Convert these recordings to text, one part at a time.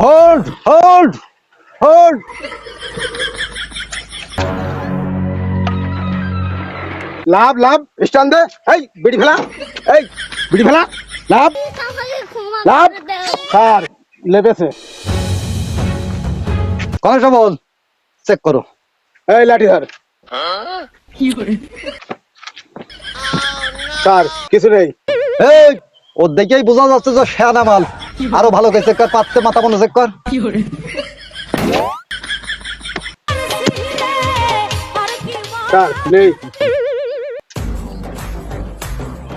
Hold hold hold লাভ লাভ স্টান দে এই, বিড়ি ফেলা। এই, বিড়ি ফেলা। লাভ। লাভ। স্যার লেগেছে কনস্টেবল, চেক করো। এই, লাঠি ধর। স্যার, কিছু নেই। এই ও দেখেই বোঝা যাচ্ছে যে শেয়ানা মাল আরও ভালো করে চেক কর পাচ্ছে মাথা মনে চেক কর। স্যার নেই।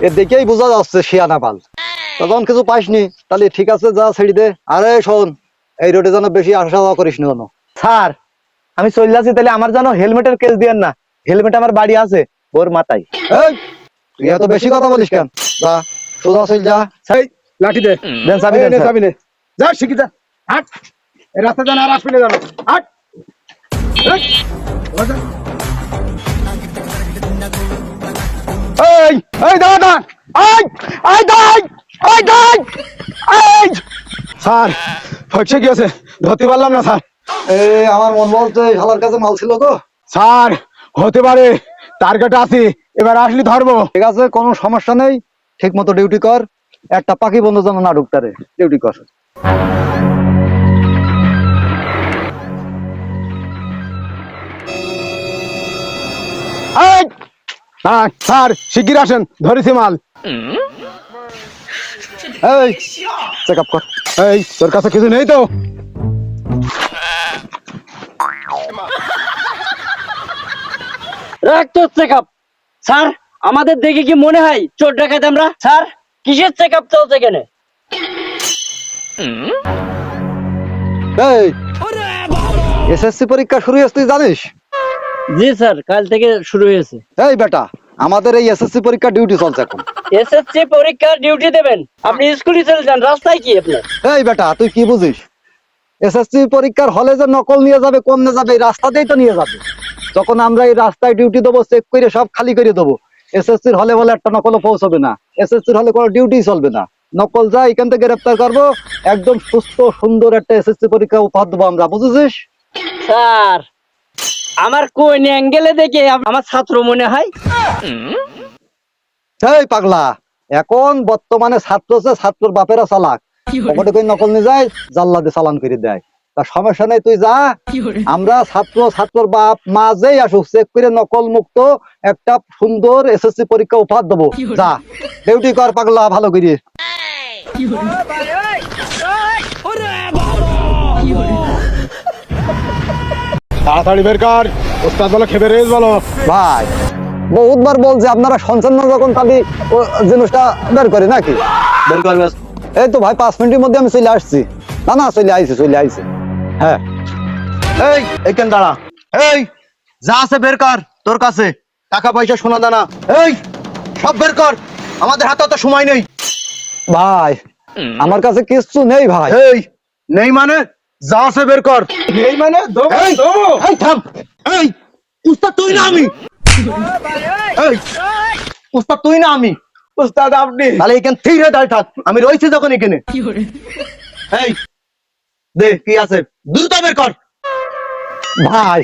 এ দেখেই বোঝা যাচ্ছে শিয়ানা মাল তখন কিছু পাইসনি তাহলে ঠিক আছে যা ছেড়ে দে। আরে শোন এই রোডে যেন বেশি আসা যাওয়া করিস না যেন। স্যার আমি চলে যাচ্ছি তাহলে আমার যেন হেলমেটের কেস দিয়েন না। হেলমেট আমার বাড়ি আছে ওর মাথায়। এই তুই এত বেশি কথা বলিস কেন? যা সোজা চল যা। সেই লাঠি দে দেন চাবি দেন চাবি নে। যা শিখি যা। হাট। এই রাস্তা জানা আর আসবি না জানো হাট। এই। এই দাঁড়া দাঁড়া। এই এই দাঁড়াই। এই দাঁড়াই। এই। স্যার ফটছে কি আছে ধরতে পারলাম না স্যার। এই আমার মন বলছে শালার কাছে মাল ছিল তো। স্যার হতে পারে টার্গেট আছে এবার আসলে ধরবো। ঠিক আছে কোনো সমস্যা নেই। ঠিক মতো ডিউটি কর। একটা পাখি বন্ধু যেন না ঢুকতারে ডিউটি কর। স্যার শিগগির আসেন ধরেছি মাল। এই চেক আপ কর। এই তোর কাছে কিছু নেই তো? রাখতো চেক আপ স্যার আমাদের দেখে কি মনে হয় চোর ডাকাত আমরা? স্যার কিসের চেক আপ চলছে এখানে? এই এসএসসি পরীক্ষা শুরু হয়েছে তুই জানিস? জি স্যার কাল থেকে শুরু হয়েছে। এই বেটা আমাদের এই এসএসসি পরীক্ষা ডিউটি চলছে এখন। এসএসসি পরীক্ষার ডিউটি দেবেন। আপনি স্কুলে চলে যান রাস্তায় কি আপনার? এই বেটা তুই কি বুঝিস? এসএসসি পরীক্ষার হলে যে নকল নিয়ে যাবে কম নিয়ে যাবে এই রাস্তাতেই তো নিয়ে যাবে। যখন আমরা এই রাস্তায় ডিউটি দেবো চেক করে সব খালি করে দেবো। এসএসসির হলে বলে একটা নকলও পৌঁছবে না। এসএসসির হলে কোনো ডিউটি চলবে না। নকল যা এখান থেকে গ্রেপ্তার করব একদম সুস্থ সুন্দর একটা এসএসসি পরীক্ষা উপহার দেবো আমরা বুঝেছিস? স্যার আমার কোন অ্যাঙ্গেলে দেখে আমার ছাত্র মনে হয়? এই পাগলা এখন বর্তমানে ছাত্র ছাত্রর বাপেরা চালাক। পকেটে করে নকল নিয়ে যায় জাল্লা দিয়ে চালান করে দেয়। তা সমস্যা নেই তুই যা। আমরা ছাত্র ছাত্রর বাপ মা যেই আসুক চেক করে নকল মুক্ত একটা সুন্দর এসএসসি পরীক্ষা উপহার দেবো। যা। ডিউটি কর পাগলা ভালো করে। তাড়াতাড়ি বের কর। ওস্তাদ বলো খেবে রেস বলো। ভাই বহুতবার বলছে আপনারা শুনছেন না যখন তাদের জিনিসটা বের করে নাকি? বের করবে এই তো ভাই পাঁচ মিনিটের মধ্যে আমি চলে আসছি। না না চলে আইছি চলে আইছি। হ্যাঁ। এই এইখান দাঁড়া। এই যা আছে বের কর তোর কাছে। টাকা পয়সা সোনা দানা। এই সব বের কর। আমাদের হাতে তো সময় নেই। ভাই আমার কাছে কিচ্ছু নেই ভাই। এই নেই মানে? যা আছে বের কর। এই মানে? দমো এই থাম। এই উস্তাদ তুই না আমি। এই উস্তাদ তুই না আমি। আপনি। তাহলে এখান থেকে দাঁড়িয়ে থাক। আমি রয়েছি যখন এখানে। এই দে কি আছে? দ্রুত বের কর। ভাই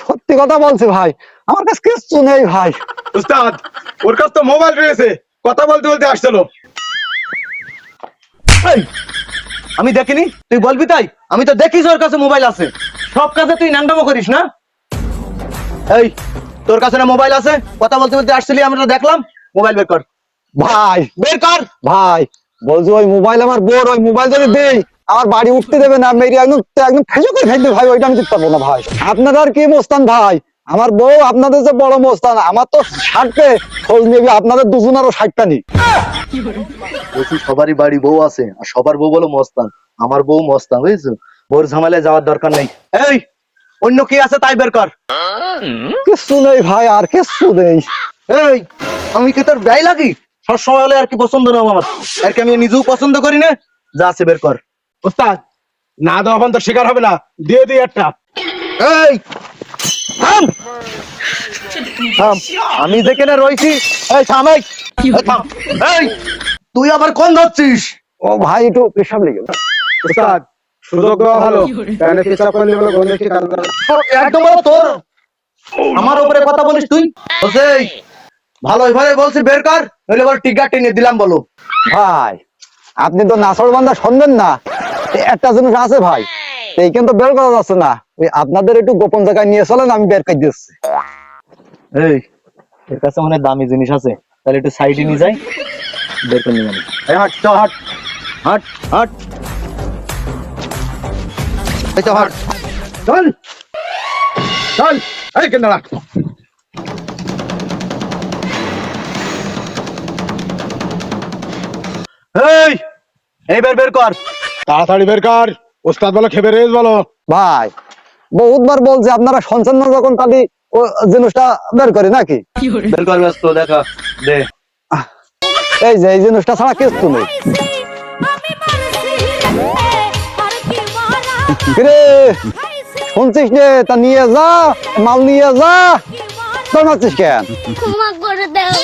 সত্যি কথা বলছি ভাই আমার কাছে কিচ্ছু নেই ভাই। ওস্তাদ ওর কাছে তো মোবাইল রয়েছে কথা বলতে বলতে আসছিল। আমি দেখিনি? তুই বলবি তাই? আমি তো দেখিস ওর কাছে মোবাইল আছে। সব কাজে তুই নান্ডামো করিস না? এই তোর কাছে না মোবাইল আছে? কথা বলতে বলতে আসছিলি আমরা দেখলাম। মোবাইল বের কর। ভাই বের কর। ভাই বলছি ওই মোবাইল আমার বোর ওই মোবাইল যদি দেই আমার বাড়ি উঠতে দেবে না মেরি একদম একদম ফেসে করে ফেলবে ভাই ওইটা আমি দিতে পারব না ভাই। আপনার আর কি মোস্তান ভাই? আমার বউ আপনাদের যে বড় মোস্তান আমার তো ষাটকে খোঁজ নেবে আপনাদের দুজনেরও ষাটটা নেই সবারই বাড়ি বউ আছে আর সবার বউ বলো মস্তান। আমার বউ মস্তান বুঝছ? বোর ঝামেলায় যাওয়ার দরকার নেই। এই অন্য কি আছে তাই বের কর। কিচ্ছু নেই ভাই আর কিচ্ছু নেই। এই আমি কি তোর ব্যয় লাগি? সবসময় হলে আর কি পছন্দ না আমার। আর কি আমি নিজেও পছন্দ করি না? যা আছে বের কর। ওস্তাদ না দেওয়া তো শিকার হবে না দিয়ে দিই একটা। এই থাম। থাম আমি যেখানে রয়েছি এই থাম এই। এই, থাম। এই তুই আবার কোন ধরছিস? ও ভাই একটু পেশাব লেগে ওস্তাদ সুযোগ দেওয়া ভালো। পেশাব করলে বলে করে? একদম তোর। আমার উপরে কথা বলিস তুই? ভালো ভাবে বলছি বের কর। নইলে বল টিকা টেনে দিলাম বলো। ভাই আপনি তো নাসর বান্দা শুনবেন না। একটা জিনিস আছে ভাই। এই কিন্তু বের করা যাচ্ছে না। ওই আপনাদের একটু গোপন জায়গায় নিয়ে চলেন আমি বের করে দিচ্ছি। এই এর কাছে মানে দামি জিনিস আছে। তাহলে একটু সাইডে নিয়ে যাই। বের করে নিয়ে হাট চ হাট। হাট হাট। এই তো হাট। চল। চল। এই কেন দাঁড়া? এই। এই বের বের কর। তাড়াতাড়ি বের কর। ওস্তাদ বলো খেবে রেস বলো। ভাই বহুতবার বলছে আপনারা শুনছেন না যখন তাহলে ও জিনিসটা বের করি নাকি? বের কর ব্যস্ত দেখা দে। এই যে এই জিনিসটা ছাড়া কিছু নেই। আমি মারছি আর কি মারা কিরে শুনছিস নে তা নিয়ে যা মাল নিয়ে যা। কি মারা কেন? ক্ষমা করে দাও।